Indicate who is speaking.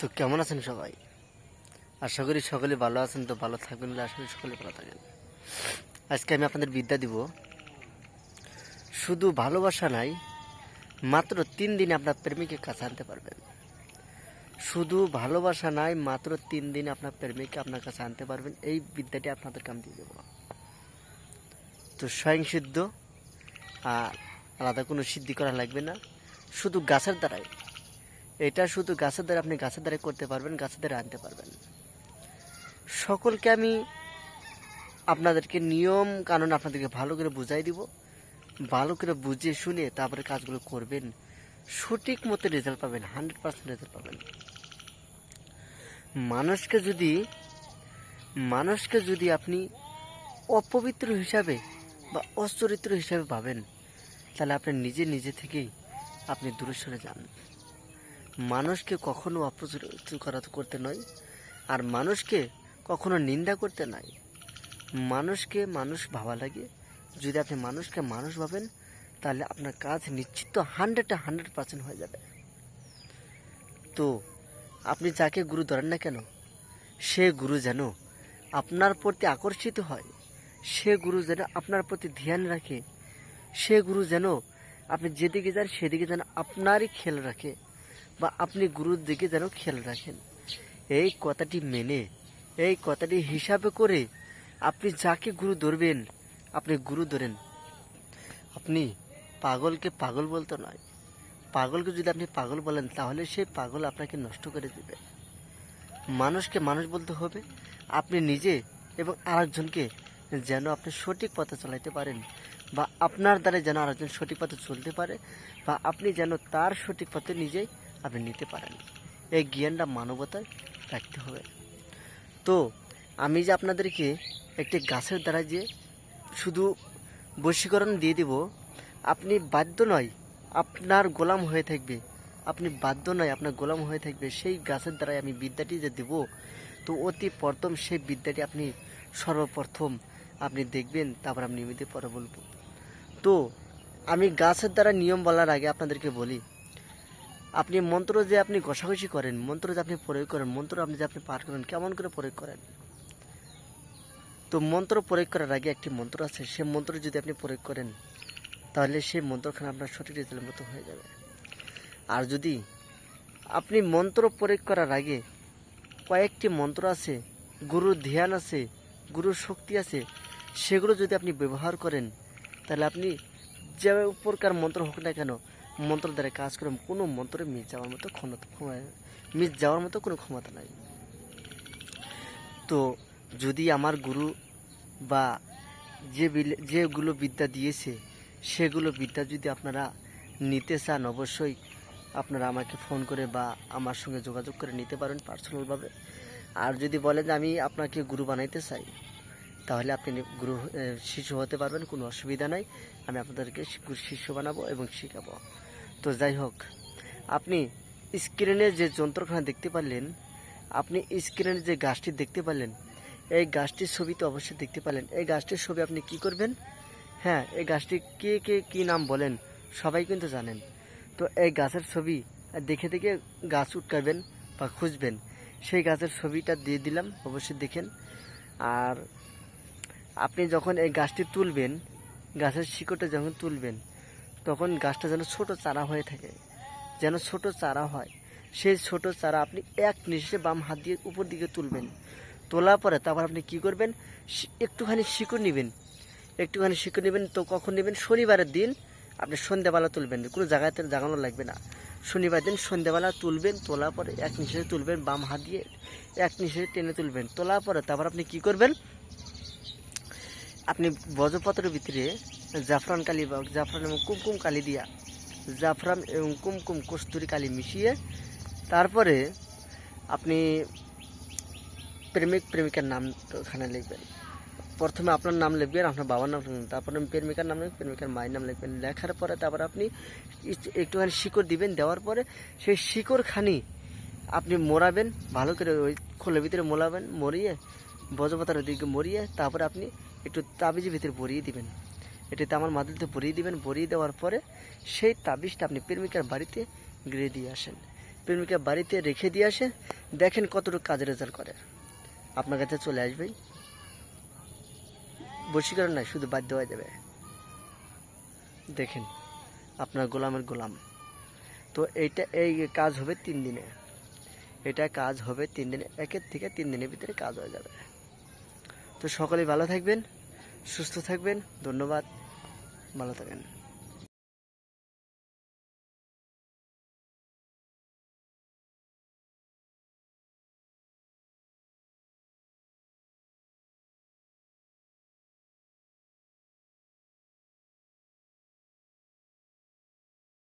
Speaker 1: তো কেমন আছেন সবাই? আশা করি সকলে ভালো আছেন তো ভালো থাকবেন আশা করি সকলে ভালো থাকেন আজকে আমি আপনাদের বিদ্যা দিব। শুধু ভালোবাসা নাই, মাত্র তিন দিনে আপনার প্রেমিকে কাছে আনতে পারবেন। শুধু ভালোবাসা নাই, মাত্র তিন দিনে আপনার প্রেমিককে আপনার কাছে আনতে পারবেন। এই বিদ্যাটি আপনাদের কাম দিয়ে দেবো। তো স্বয়ং সিদ্ধ আর আলাদা কোনো সিদ্ধি করা লাগবে না। শুধু গাছের দ্বারাই। এটা শুধু গাছের দ্বারা আপনি গাছের দ্বারা করতে পারবেন, গাছের দ্বারা আনতে পারবেন। সকলকে আমি আপনাদেরকে নিয়ম কানুন আপনাদেরকে ভালো করে বুঝাই দিব, ভালো করে বুঝে শুনে তারপরে কাজগুলো করবেন। সঠিক মতো রেজাল্ট পাবেন হান্ড্রেড পার্সেন্ট রেজাল্ট পাবেন। মানুষকে যদি মানুষকে যদি আপনি অপবিত্র হিসাবে বা অচরিত্র হিসাবে ভাবেন, তাহলে আপনি নিজে নিজে থেকেই আপনি দূরে সরে যান। মানুষকে কখনো অপচরিত্র করা করতে নয়, আর মানুষকে কখনো নিন্দা করতে নাই। মানুষকে মানুষ ভাবা লাগে। যদি আপনি মানুষকে মানুষ ভাবেন, তাহলে আপনার কাজ নিশ্চিত হান্ড্রেডে হান্ড্রেড পার্সেন্ট হয়ে যাবে। তো আপনি যাকে গুরু ধরেন না কেন, সে গুরু যেন আপনার প্রতি আকর্ষিত হয়, সে গুরু যেন আপনার প্রতি ধ্যান রাখে, সে গুরু যেন আপনি যেদিকে যান সেদিকে যেন আপনারই খেয়াল রাখে। বা আপনি গুরুর দিকে যেন খেয়াল রাখেন। এই কথাটি মেনে, এই কথাটি হিসাবে করে আপনি যাকে গুরু ধরবেন, আপনি গুরু ধরেন। আপনি পাগলকে পাগল বলতে নয়। পাগলকে যদি আপনি পাগল বলেন, তাহলে সেই পাগল আপনাকে নষ্ট করে দেবে। মানুষকে মানুষ বলতে হবে, আপনি নিজে এবং আরেকজনকে যেন আপনি সঠিক পথে চালাইতে পারেন বা আপনার দ্বারা যেন আরেকজন সঠিক পথে চলতে পারে বা আপনি যেন তার সঠিক পথে নিজেই আপনি নিতে পারেন। এই জ্ঞানটা মানবতায় রাখতে হবে। তো, আমি যে আপনাদেরকে একটি গাছের দ্বারা যে শুধু বশীকরণ দিয়ে দিব, আপনি বাধ্য নয়, আপনার গোলাম হয়ে থাকবে। আপনি বাধ্য নয়, আপনার গোলাম হয়ে থাকবে। সেই গাছের দ্বারাই আমি বিদ্যাটি যে দেব, তো অতি প্রথম সেই বিদ্যাটি আপনি সর্বপ্রথম আপনি দেখবেন, তারপর আমি নিয়মিত পরে বলব। তো, আমি গাছের দ্বারা নিয়ম বলার আগে আপনাদেরকে বলি আপনি মন্ত্র যে আপনি ঘষাঘষি করেন, মন্ত্র যে আপনি প্রয়োগ করেন, মন্ত্র আপনি যে আপনি পাঠ করেন, কেমন করে প্রয়োগ করেন? তো মন্ত্র প্রয়োগ করার আগে একটি মন্ত্র আছে, সে মন্ত্র যদি আপনি প্রয়োগ করেন, তাহলে সেই মন্ত্রখানা আপনার সঠিক রেজাল্টের মতো হয়ে যাবে। আর যদি আপনি মন্ত্র প্রয়োগ করার আগে কয়েকটি মন্ত্র আছে, গুরুর ধ্যান আছে, গুরুর শক্তি আছে, সেগুলো যদি আপনি ব্যবহার করেন, তাহলে আপনি যে প্রকার মন্ত্র হোক না কেন মন্ত্র দ্বারা কাজ করে কোনো মন্ত্রে মিস যাওয়ার মতো ক্ষমতা মিস যাওয়ার মতো কোনো ক্ষমতা নাই। তো যদি আমার গুরু বা যে যেগুলো বিদ্যা দিয়েছে, সেগুলো বিদ্যা যদি আপনারা নিতে চান, অবশ্যই আপনারা আমাকে ফোন করে বা আমার সঙ্গে যোগাযোগ করে নিতে পারেন পার্সোনালভাবে। আর যদি বলেন যে আমি আপনাকে গুরু বানাইতে চাই, তাহলে আপনি গুরু শিশু হতে পারবেন, কোনো অসুবিধা নাই। আমি আপনাদেরকে শি- গুরু শিষ্য বানাবো এবং শেখাবো। তো যাই হোক, আপনি স্ক্রিনে যে যন্ত্রখানা দেখতে পারলেন, আপনি স্ক্রিনে যে গাছটি দেখতে পারলেন, এই গাছটির ছবি তো অবশ্যই দেখতে পারলেন। এই গাছটির ছবি আপনি কি করবেন? হ্যাঁ এই গাছটি কে কে, কী নাম বলেন, সবাই কিন্তু জানেন। তো এই গাছের ছবি দেখে দেখে গাছ উটকাবেন বা খুঁজবেন। সেই গাছের ছবিটা দিয়ে দিলাম, অবশ্যই দেখেন। আর আপনি যখন এই গাছটি তুলবেন, গাছের শিকড়টা যখন তুলবেন তখন গাছটা যেন ছোট চারা হয়ে থাকে। যেন ছোট চারা হয়। সেই ছোট চারা আপনি এক নিঃশ্বাসে বাম হাত দিয়ে উপর দিকে তুলবেন। তোলার পরে তারপর আপনি কি করবেন? একটুখানি শিকড় নেবেন। একটুখানি শিকড় নেবেন তো কখন নেবেন? শনিবারের দিন আপনি সন্ধ্যাবেলা তুলবেন। কোনো জায়গাতে জাগানো লাগবে না। শনিবার দিন সন্ধ্যাবেলা তুলবেন, তোলার পরে এক নিঃশ্বাসে তুলবেন, বাম হাত দিয়ে এক নিঃশ্বাসে টেনে তুলবেন। তোলার পরে তারপর আপনি কি করবেন? আপনি বজ্রপাতের ভিতরে জাফরান কালি বা জাফরান এবং কুমকুম কালি দিয়া। জাফরান এবং কুমকুম কস্তুরি কালি মিশিয়ে তারপরে আপনি প্রেমিক প্রেমিকার নাম ওখানে লিখবেন। প্রথমে আপনার নাম লিখবেন, আপনার বাবার নাম লিখবেন, তারপরে প্রেমিকার নাম লিখবেন, প্রেমিকার মায়ের নাম লিখবেন। লেখার পরে তারপর আপনি একটুখানি শিকড় দিবেন, দেওয়ার পরে সেই শিকড়খানি আপনি মোড়াবেন, ভালো করে ওই খোলের ভিতরে মোলাবেন মরিয়ে বজ্রপাতার দিকে মরিয়ে তারপরে আপনি একটু তাবিজের ভিতরে ভরিয়ে দিবেন। এটাতে আমার মাদুলিতে ভরিয়ে দিবেন। ভরিয়ে দেওয়ার পরে সেই তাবিজটা আপনি প্রেমিকার বাড়িতে গিয়ে দিয়ে আসেন। প্রেমিকা বাড়িতে রেখে দিয়ে আসে। দেখেন কতটুকু কাজের রেজাল্ট করে। আপনার কাছে চলে আসবেই বশীকরণ নাই, শুধু বাধ্য হয়ে যাবে। দেখেন, আপনার গোলামের গোলাম। তো এইটা, এই কাজ হবে তিন দিনে। এটা কাজ হবে তিন দিনে, একের থেকে তিন দিনের ভিতরে কাজ হয়ে যাবে। তো সকলেই ভালো থাকবেন। সুস্থ থাকবেন ধন্যবাদ ভালো থাকবেন